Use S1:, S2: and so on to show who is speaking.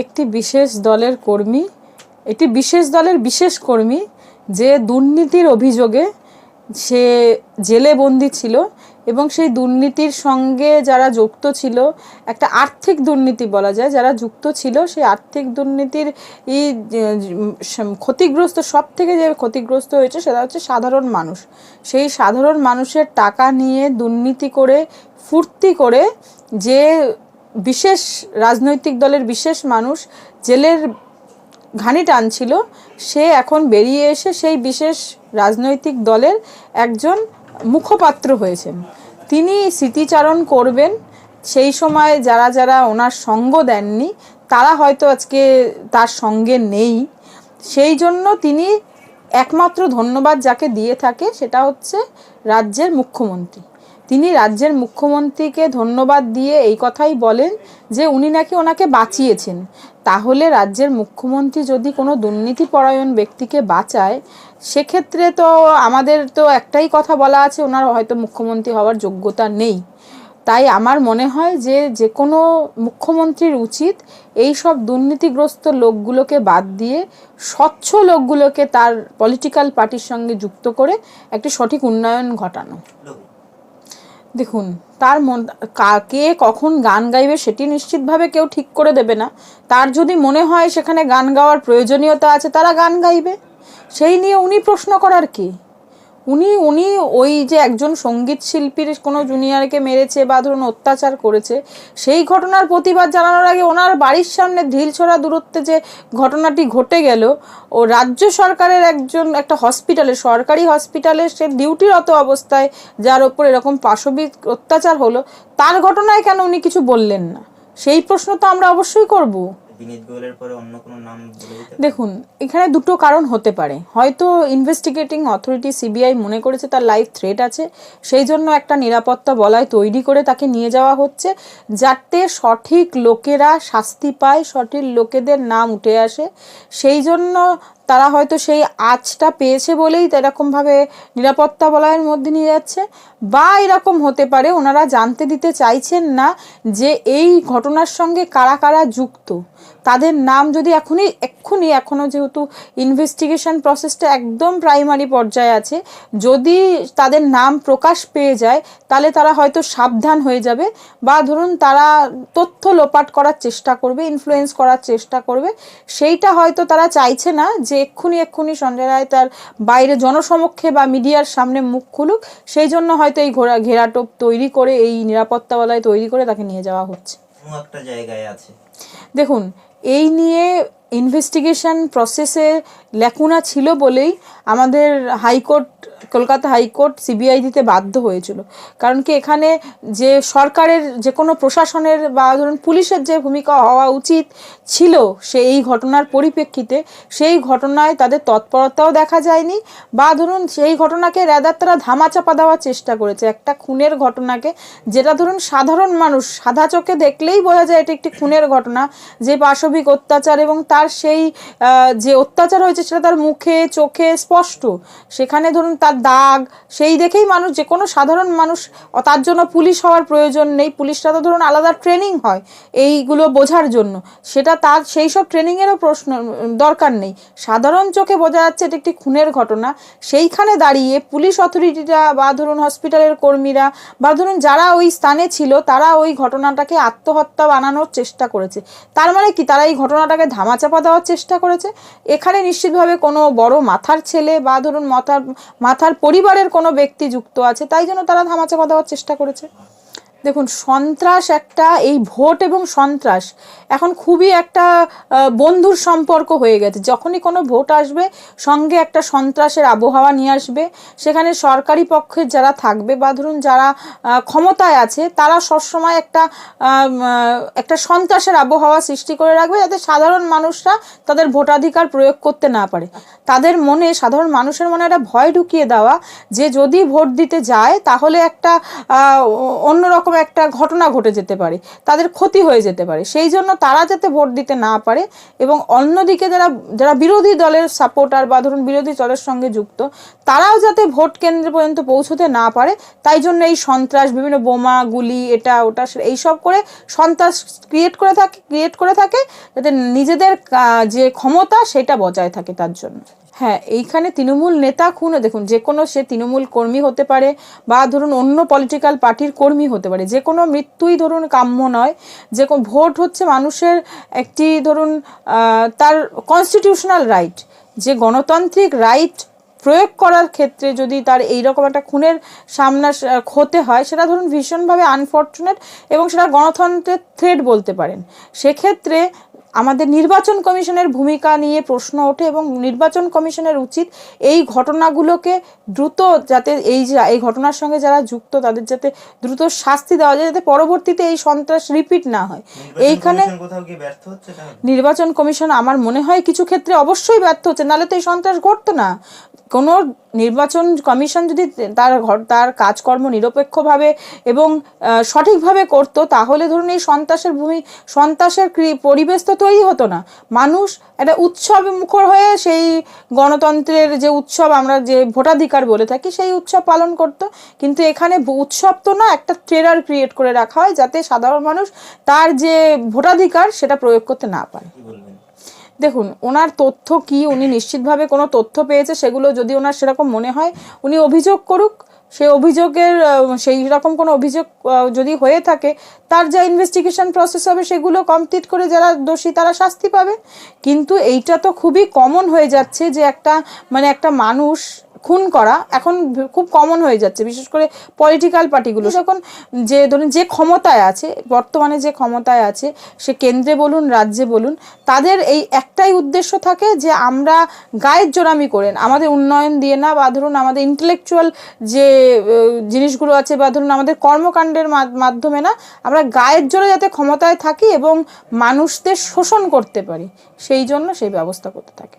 S1: একটি বিশেষ দলের কর্মী, একটি বিশেষ দলের বিশেষ কর্মী যে দুর্নীতির অভিযোগে সে জেলে বন্দি ছিল এবং সেই দুর্নীতির সঙ্গে যারা যুক্ত ছিল, একটা আর্থিক দুর্নীতি বলা যায়, যারা যুক্ত ছিল সেই আর্থিক দুর্নীতির এই ক্ষতিগ্রস্ত সব থেকে যে ক্ষতিগ্রস্ত হয়েছে সেটা হচ্ছে সাধারণ মানুষ। সেই সাধারণ মানুষের টাকা নিয়ে দুর্নীতি করে, ফুর্তি করে যে বিশেষ রাজনৈতিক দলের বিশেষ মানুষ জেলের ঘানি টানছিল, সে এখন বেরিয়ে এসে সেই বিশেষ রাজনৈতিক দলের একজন মুখপাত্র হয়েছেন। তিনি স্মৃতিচারণ করবেন, সেই সময় যারা যারা ওনার সঙ্গ দেননি, তারা হয়তো আজকে তার সঙ্গে নেই। সেই জন্য তিনি একমাত্র ধন্যবাদ যাকে দিয়ে থাকে, সেটা হচ্ছে রাজ্যের মুখ্যমন্ত্রী। তিনি রাজ্যের মুখ্যমন্ত্রীকে ধন্যবাদ দিয়ে এই কথাই বলেন যে উনি নাকি ওনাকে বাঁচিয়েছেন। তাহলে রাজ্যের মুখ্যমন্ত্রী যদি কোনো দুর্নীতিপরায়ণ ব্যক্তিকে বাঁচায়, সেক্ষেত্রে তো আমাদের তো একটাই কথা বলা আছে, ওনার হয়তো মুখ্যমন্ত্রী হওয়ার যোগ্যতা নেই। তাই আমার মনে হয় যে যে কোনো মুখ্যমন্ত্রীর উচিত এই সব দুর্নীতিগ্রস্ত লোকগুলোকে বাদ দিয়ে স্বচ্ছ লোকগুলোকে তার পলিটিক্যাল পার্টির সঙ্গে যুক্ত করে একটি সঠিক উন্নয়ন ঘটানো। দেখুন, তার মন, কাকে কখন গান গাইবে সেটি নিশ্চিতভাবে কেউ ঠিক করে দেবে না। তার যদি মনে হয় সেখানে গান গাওয়ার প্রয়োজনীয়তা আছে, তারা গান গাইবে। সেই নিয়ে উনি প্রশ্ন করার কি? উনি উনি ওই যে একজন সংগীত শিল্পীর কোনো জুনিয়রকে মেরেছে বা ধরুন অত্যাচার করেছে, সেই ঘটনার প্রতিবাদ জানানোর আগে ওনার বাড়ির সামনে ঢিলছড়া দূরত্বে যে ঘটনাটি ঘটে গেল, ও রাজ্য সরকারের একজন, একটা হসপিটালে, সরকারি হসপিটালে সে ডিউটিরত অবস্থায়, যার ওপর এরকম পাশবিক অত্যাচার হলো, তার ঘটনায় কেন উনি কিছু বললেন না? সেই প্রশ্ন তো আমরা অবশ্যই করব।
S2: বিনীত গোয়েলের পরে অন্য কোনো নাম
S1: দেখুন, এখানে দুটো কারণ হতে পারে। হয়তো ইনভেস্টিগেটিং অথরিটি সিবিআই মনে করেছে তার লাইফ থ্রেট আছে, সেই জন্য একটা নিরাপত্তা বলয় তৈরি করে তাকে নিয়ে যাওয়া হচ্ছে, যাতে সঠিক লোকেরা শাস্তি পায়, সঠিক লোকেদের নাম উঠে আসে। সেই জন্য তারা হয়তো সেই আঁচটা পেয়েছে বলেই এরকমভাবে নিরাপত্তা বলয়ের মধ্যে নিয়ে যাচ্ছে। বা এরকম হতে পারে, ওনারা জানতে দিতে চাইছেন না যে এই ঘটনার সঙ্গে কারা কারা যুক্ত। তাদের নাম যদি এখনই এক্ষুনি এখনও যেহেতু ইনভেস্টিগেশন প্রসেসটা একদম প্রাইমারি পর্যায়ে আছে যদি তাদের নাম প্রকাশ পেয়ে যায় তাহলে তারা হয়তো সাবধান হয়ে যাবে বা ধরুন তারা তথ্য লোপাট করার চেষ্টা করবে ইনফ্লুয়েন্স করার চেষ্টা করবে সেইটা হয়তো তারা চাইছে না যে এক্ষুনি এক্ষুনি সঞ্জয় রায় তার বাইরে জনসমক্ষে বা মিডিয়ার সামনে মুখ খুলুক সেই জন্য হয়তো এই ঘোরা ঘেরাটোপ তৈরি করে এই নিরাপত্তা বলয় তৈরি করে তাকে নিয়ে যাওয়া হচ্ছে।
S2: একটা জায়গায় আছে।
S1: দেখুন এই নিয়ে ইনভেস্টিগেশন প্রসেসে লেকুনা ছিল বলেই আমাদের হাইকোর্ট কলকাতা হাইকোর্ট সিবিআই দিতে বাধ্য হয়েছিল। কারণ কি এখানে যে সরকারের যে কোনো প্রশাসনের বা ধরুন পুলিশের যে ভূমিকা হওয়া উচিত ছিল সে এই ঘটনার পরিপ্রেক্ষিতে, সেই ঘটনায় তাদের তৎপরতাও দেখা যায়নি বা ধরুন সেই ঘটনাকে রেদার তারা ধামাচাপা দেওয়ার চেষ্টা করেছে। একটা খুনের ঘটনাকে যেটা ধরুন সাধারণ মানুষ সাদা চোখে দেখলেই বোঝা যায় এটা একটি খুনের ঘটনা, যে পাশবিক অত্যাচার এবং তার সেই যে অত্যাচার হয়েছে সেটা তার মুখে, চোখে স্পষ্ট। সেখানে ধরুন তার দাগ, সেই দেখেই মানুষ যে কোনো সাধারণ মানুষ তার জন্য পুলিশ হওয়ার প্রয়োজন নেই। পুলিশটা তো ধরুন আলাদা ট্রেনিং হয় এইগুলো বোঝার জন্য। সেটা তার, সেই সব ট্রেনিংয়েরও প্রশ্ন দরকার নেই। সাধারণ চোখে বোঝা যাচ্ছে এটা একটি খুনের ঘটনা। সেইখানে দাঁড়িয়ে পুলিশ অথরিটিরা বা ধরুন হসপিটালের কর্মীরা বা ধরুন যারা ওই স্থানে ছিল, তারা ওই ঘটনাটাকে আত্মহত্যা বানানোর চেষ্টা করেছে। তার মানে কি? তারা এই ঘটনাটাকে ধামাচাপা দেওয়ার চেষ্টা করেছে। এখানে নিশ্চিতভাবে কোনো বড় মাথার ছেলে বা ধরুন মাথার মাথার পরিবারের কোনো ব্যক্তি যুক্ত আছে তাই জন্য তারা ধামাচাপা দেওয়ার চেষ্টা করেছে। দেখুন, সন্ত্রাস একটা, এই ভোট এবং সন্ত্রাস এখন খুবই একটা বন্ধুর সম্পর্ক হয়ে গেছে। যখনই কোনো ভোট আসবে, সঙ্গে একটা সন্ত্রাসের আবহাওয়া নিয়ে আসবে। সেখানে সরকারি পক্ষের যারা থাকবে বা ধরুন যারা ক্ষমতায় আছে, তারা সবসময় একটা একটা সন্ত্রাসের আবহাওয়া সৃষ্টি করে রাখবে যাতে সাধারণ মানুষরা তাদের ভোটাধিকার প্রয়োগ করতে না পারে। তাদের মনে, সাধারণ মানুষের মনে একটা ভয় ঢুকিয়ে দেওয়া যে যদি ভোট দিতে যায়, তাহলে একটা অন্যরকম এরকম একটা ঘটনা ঘটে যেতে পারে, তাদের ক্ষতি হয়ে যেতে পারে। সেই জন্য তারা যাতে ভোট দিতে না পারে এবং অন্যদিকে যারা যারা বিরোধী দলের সাপোর্টার বা ধরুন বিরোধী দলের সঙ্গে যুক্ত, তারাও যাতে ভোট কেন্দ্র পর্যন্ত পৌঁছতে না পারে, তাই জন্য এই সন্ত্রাস, বিভিন্ন বোমা, গুলি, এটা, ওটা এইসব করে সন্ত্রাস ক্রিয়েট করে থাকে ক্রিয়েট করে থাকে, যাতে নিজেদের যে ক্ষমতা সেটা বজায় থাকে তার জন্য। হ্যাঁ এইখানে তৃণমূল নেতা খুনও, দেখুন, যে কোনো সে তৃণমূল কর্মী হতে পারে বা ধরুন অন্য পলিটিক্যাল পার্টির কর্মী হতে পারে, যে কোনো মৃত্যুই ধরুন কাম্য নয়। যে কোনো ভোট হচ্ছে মানুষের একটি ধরুন তার কনস্টিটিউশনাল রাইট যে গণতান্ত্রিক রাইট প্রয়োগ করার ক্ষেত্রে যদি তার এইরকম একটা খুনের সামনা হতে হয়, সেটা ধরুন ভীষণভাবে আনফর্চুনেট এবং সেটা গণতন্ত্রের থ্রেড বলতে পারেন। সেক্ষেত্রে আমাদের নির্বাচন কমিশনের ভূমিকা নিয়ে প্রশ্ন ওঠে এবং নির্বাচন কমিশনের উচিত এই ঘটনাগুলোকে দ্রুত যাতে এই যে এই ঘটনার সঙ্গে যারা যুক্ত তাদের যাতে দ্রুত শাস্তি দেওয়া যায় যাতে পরবর্তীতে এই সন্ত্রাস রিপিট না হয়। এইখানে নির্বাচন কমিশন আমার মনে হয় কিছু ক্ষেত্রে অবশ্যই ব্যর্থ হচ্ছে নাহলে তো এই সন্ত্রাস ঘটতো না। কোনো নির্বাচন কমিশন যদি তার ঘর- তার কাজকর্ম নিরপেক্ষভাবে এবং সঠিকভাবে করতো, তাহলে ধরুন এই সন্ত্রাসের ভূমি, সন্ত্রাসের পরিবেশ তো তৈরি হতো না। মানুষ একটা উৎসব মুখর হয়ে সেই গণতন্ত্রের যে উৎসব আমরা যে ভোটাধিকার বলে থাকি, সেই উৎসব পালন করতো। কিন্তু এখানে উৎসব তো না, একটা ট্রেলার ক্রিয়েট করে রাখা হয় যাতে সাধারণ মানুষ তার যে ভোটাধিকার সেটা প্রয়োগ করতে না পারে। দেখুন, ওনার তথ্য কি, উনি নিশ্চিতভাবে কোনো তথ্য পেয়েছে, সেগুলো যদি ওনার সেরকম মনে হয়, উনি অভিযোগ করুক, সেই অভিযোগের সেই রকম কোনো অভিযোগ যদি হয়ে থাকে, তার যা ইনভেস্টিগেশন প্রসেস হবে, সেগুলো কমপ্লিট করে যারা দোষী, তারা শাস্তি পাবে। কিন্তু এইটা তো খুবই কমন হয়ে যাচ্ছে যে একটা মানে একটা মানুষ খুন করা এখন খুব কমন হয়ে যাচ্ছে, বিশেষ করে পলিটিক্যাল পার্টিগুলো যখন যে, ধরুন যে ক্ষমতায় আছে, বর্তমানে যে ক্ষমতায় আছে, সে কেন্দ্রে বলুন, রাজ্যে বলুন, তাদের এই একটাই উদ্দেশ্য থাকে যে আমরা গায়ের জোরামি করেন আমাদের উন্নয়ন দিয়ে না, বা ধরুন আমাদের ইন্টেলেকচুয়াল যে জিনিসগুলো আছে, বা ধরুন আমাদের কর্মকাণ্ডের মাধ্যমে না, আমরা গায়ের জোরে যাতে ক্ষমতায় থাকি এবং মানুষদের শোষণ করতে পারি, সেই জন্য সেই ব্যবস্থা করতে থাকে।